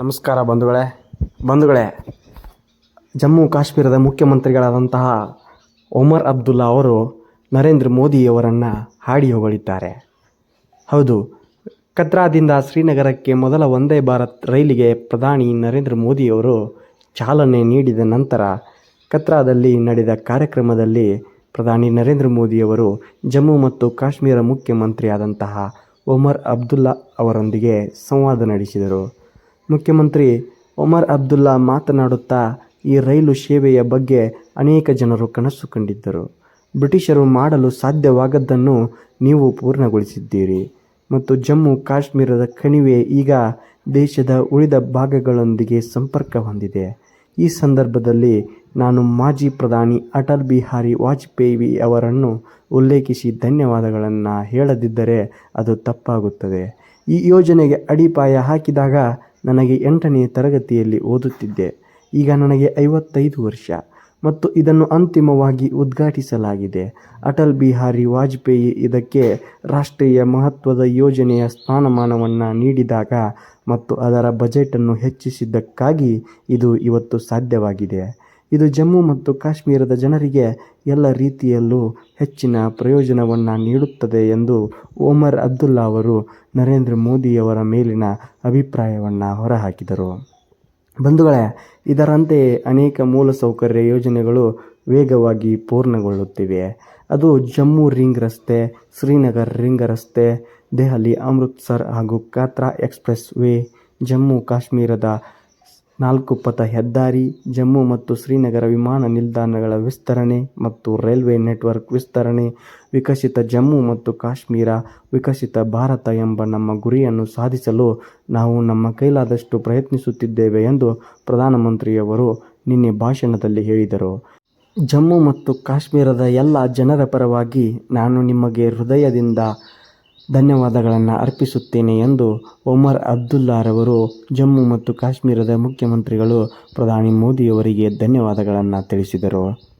ನಮಸ್ಕಾರ ಬಂಧುಗಳೇ. ಬಂಧುಗಳೇ, ಜಮ್ಮು ಕಾಶ್ಮೀರದ ಮುಖ್ಯಮಂತ್ರಿಗಳಾದಂತಹ ಒಮರ್ ಅಬ್ದುಲ್ಲಾ ಅವರು ನರೇಂದ್ರ ಮೋದಿಯವರನ್ನು ಹಾಡಿ ಹೊಗಳಿದ್ದಾರೆ. ಹೌದು, ಕತ್ರಾದಿಂದ ಶ್ರೀನಗರಕ್ಕೆ ಮೊದಲ ವಂದೇ ಭಾರತ್ ರೈಲಿಗೆ ಪ್ರಧಾನಿ ನರೇಂದ್ರ ಮೋದಿಯವರು ಚಾಲನೆ ನೀಡಿದ ನಂತರ ಕತ್ರಾದಲ್ಲಿ ನಡೆದ ಕಾರ್ಯಕ್ರಮದಲ್ಲಿ ಪ್ರಧಾನಿ ನರೇಂದ್ರ ಮೋದಿಯವರು ಜಮ್ಮು ಮತ್ತು ಕಾಶ್ಮೀರ ಮುಖ್ಯಮಂತ್ರಿಯಾದಂತಹ ಒಮರ್ ಅಬ್ದುಲ್ಲಾ ಅವರೊಂದಿಗೆ ಸಂವಾದ ನಡೆಸಿದರು. ಮುಖ್ಯಮಂತ್ರಿ ಒಮರ್ ಅಬ್ದುಲ್ಲಾ ಮಾತನಾಡುತ್ತಾ ಈ ರೈಲು ಸೇವೆಯ ಬಗ್ಗೆ ಅನೇಕ ಜನರು ಕನಸು ಕಂಡಿದ್ದರು. ಬ್ರಿಟಿಷರು ಮಾಡಲು ಸಾಧ್ಯವಾಗದ್ದನ್ನು ನೀವು ಪೂರ್ಣಗೊಳಿಸಿದ್ದೀರಿ. ಮತ್ತು ಜಮ್ಮು ಕಾಶ್ಮೀರದ ಕಣಿವೆ ಈಗ ದೇಶದ ಉಳಿದ ಭಾಗಗಳೊಂದಿಗೆ ಸಂಪರ್ಕ ಹೊಂದಿದೆ. ಈ ಸಂದರ್ಭದಲ್ಲಿ ನಾನು ಮಾಜಿ ಪ್ರಧಾನಿ ಅಟಲ್ ಬಿಹಾರಿ ವಾಜಪೇಯಿ ಅವರನ್ನು ಉಲ್ಲೇಖಿಸಿ ಧನ್ಯವಾದಗಳನ್ನು ಹೇಳದಿದ್ದರೆ ಅದು ತಪ್ಪಾಗುತ್ತದೆ. ಈ ಯೋಜನೆಗೆ ಅಡಿಪಾಯ ಹಾಕಿದಾಗ ನನಗೆ ಎಂಟನೇ ತರಗತಿಯಲ್ಲಿ ಓದುತ್ತಿದ್ದೆ. ಈಗ ನನಗೆ ಐವತ್ತೈದು ವರ್ಷ. ಮತ್ತು ಇದನ್ನು ಅಂತಿಮವಾಗಿ ಉದ್ಘಾಟಿಸಲಾಗಿದೆ. ಅಟಲ್ ಬಿಹಾರಿ ವಾಜಪೇಯಿ ಇದಕ್ಕೆ ರಾಷ್ಟ್ರೀಯ ಮಹತ್ವದ ಯೋಜನೆಯ ಸ್ಥಾನಮಾನವನ್ನು ನೀಡಿದಾಗ ಮತ್ತು ಅದರ ಬಜೆಟನ್ನು ಹೆಚ್ಚಿಸಿದ್ದಕ್ಕಾಗಿ ಇದು ಇವತ್ತು ಸಾಧ್ಯವಾಗಿದೆ. ಇದು ಜಮ್ಮು ಮತ್ತು ಕಾಶ್ಮೀರದ ಜನರಿಗೆ ಎಲ್ಲ ರೀತಿಯಲ್ಲೂ ಹೆಚ್ಚಿನ ಪ್ರಯೋಜನವನ್ನು ನೀಡುತ್ತದೆ ಎಂದು ಓಮರ್ ಅಬ್ದುಲ್ಲಾ ಅವರು ನರೇಂದ್ರ ಮೋದಿಯವರ ಮೇಲಿನ ಅಭಿಪ್ರಾಯವನ್ನು ಹೊರಹಾಕಿದರು. ಬಂಧುಗಳೇ ಇದರಂತೆ ಅನೇಕ ಮೂಲಸೌಕರ್ಯ ಯೋಜನೆಗಳು ವೇಗವಾಗಿ ಪೂರ್ಣಗೊಳ್ಳುತ್ತಿವೆ. ಅದು ಜಮ್ಮು ರಿಂಗ್ ರಸ್ತೆ, ಶ್ರೀನಗರ್ ರಿಂಗ್ ರಸ್ತೆ, ದೆಹಲಿ ಅಮೃತ್ಸರ್ ಹಾಗೂ ಕಾತ್ರಾ ಎಕ್ಸ್ಪ್ರೆಸ್ ವೇ ಜಮ್ಮು ಕಾಶ್ಮೀರದ ನಾಲ್ಕು ಪಥ ಹೆದ್ದಾರಿ, ಜಮ್ಮು ಮತ್ತು ಶ್ರೀನಗರ ವಿಮಾನ ನಿಲ್ದಾಣಗಳ ವಿಸ್ತರಣೆ ಮತ್ತು ರೈಲ್ವೆ ನೆಟ್ವರ್ಕ್ ವಿಸ್ತರಣೆ, ವಿಕಸಿತ ಜಮ್ಮು ಮತ್ತು ಕಾಶ್ಮೀರ, ವಿಕಸಿತ ಭಾರತ ಎಂಬ ನಮ್ಮ ಗುರಿಯನ್ನು ಸಾಧಿಸಲು ನಾವು ನಮ್ಮ ಕೈಲಾದಷ್ಟು ಪ್ರಯತ್ನಿಸುತ್ತಿದ್ದೇವೆ ಎಂದು ಪ್ರಧಾನಮಂತ್ರಿಯವರು ನಿನ್ನೆ ಭಾಷಣದಲ್ಲಿ ಹೇಳಿದರು. ಜಮ್ಮು ಮತ್ತು ಕಾಶ್ಮೀರದ ಎಲ್ಲ ಜನರ ಪರವಾಗಿ ನಾನು ನಿಮಗೆ ಹೃದಯದಿಂದ ಧನ್ಯವಾದಗಳನ್ನು ಅರ್ಪಿಸುತ್ತೇನೆ ಎಂದು ಒಮರ್ ಅಬ್ದುಲ್ಲಾರವರು ಜಮ್ಮು ಮತ್ತು ಕಾಶ್ಮೀರದ ಮುಖ್ಯಮಂತ್ರಿಗಳು ಪ್ರಧಾನಿ ಮೋದಿಯವರಿಗೆ ಧನ್ಯವಾದಗಳನ್ನು ತಿಳಿಸಿದರು.